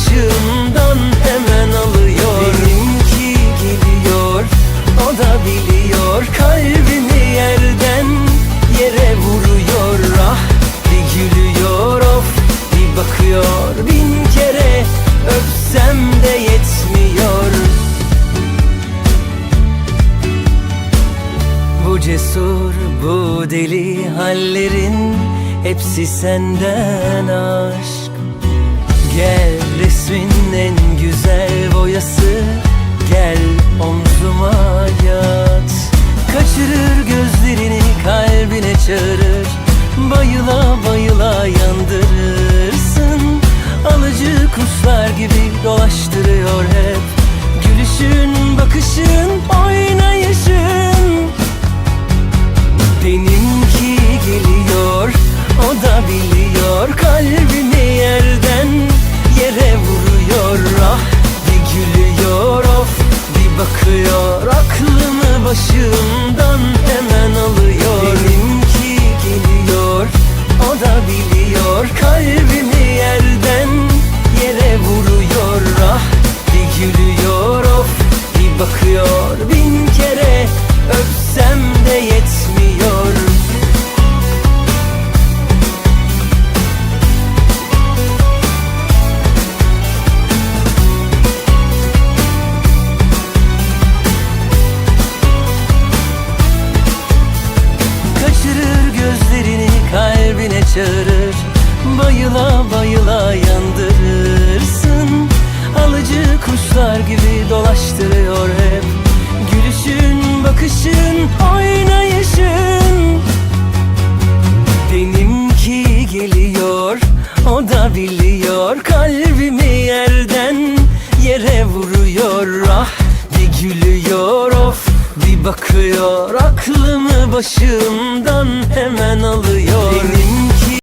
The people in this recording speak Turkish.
başımdan hemen alıyor. Benimki geliyor, o da biliyor. Kalbimi yerden yere vuruyor. Ah bir gülüyor of bir bakıyor. Bin kere öpsem de yetmiyor. Bu cesur, bu deli hallerin Hepsi senden aşk. Gel Bayıla yandırırsın. Alıcı kuşlar gibi dolaştırıyor hep. Gülüşün, bakışın, oynayışın çağırır Bayıla bayıla yandırırsın Alıcı kuşlar gibi dolaştırıyor hep. Gülüşün, bakışın, oynayışın. Benimki geliyor, o da biliyor. Kalbimi yerden yere vuruyor. Ah bir gülüyor of bir bakıyor. Aklımı başımdan hemen alıyor. Benim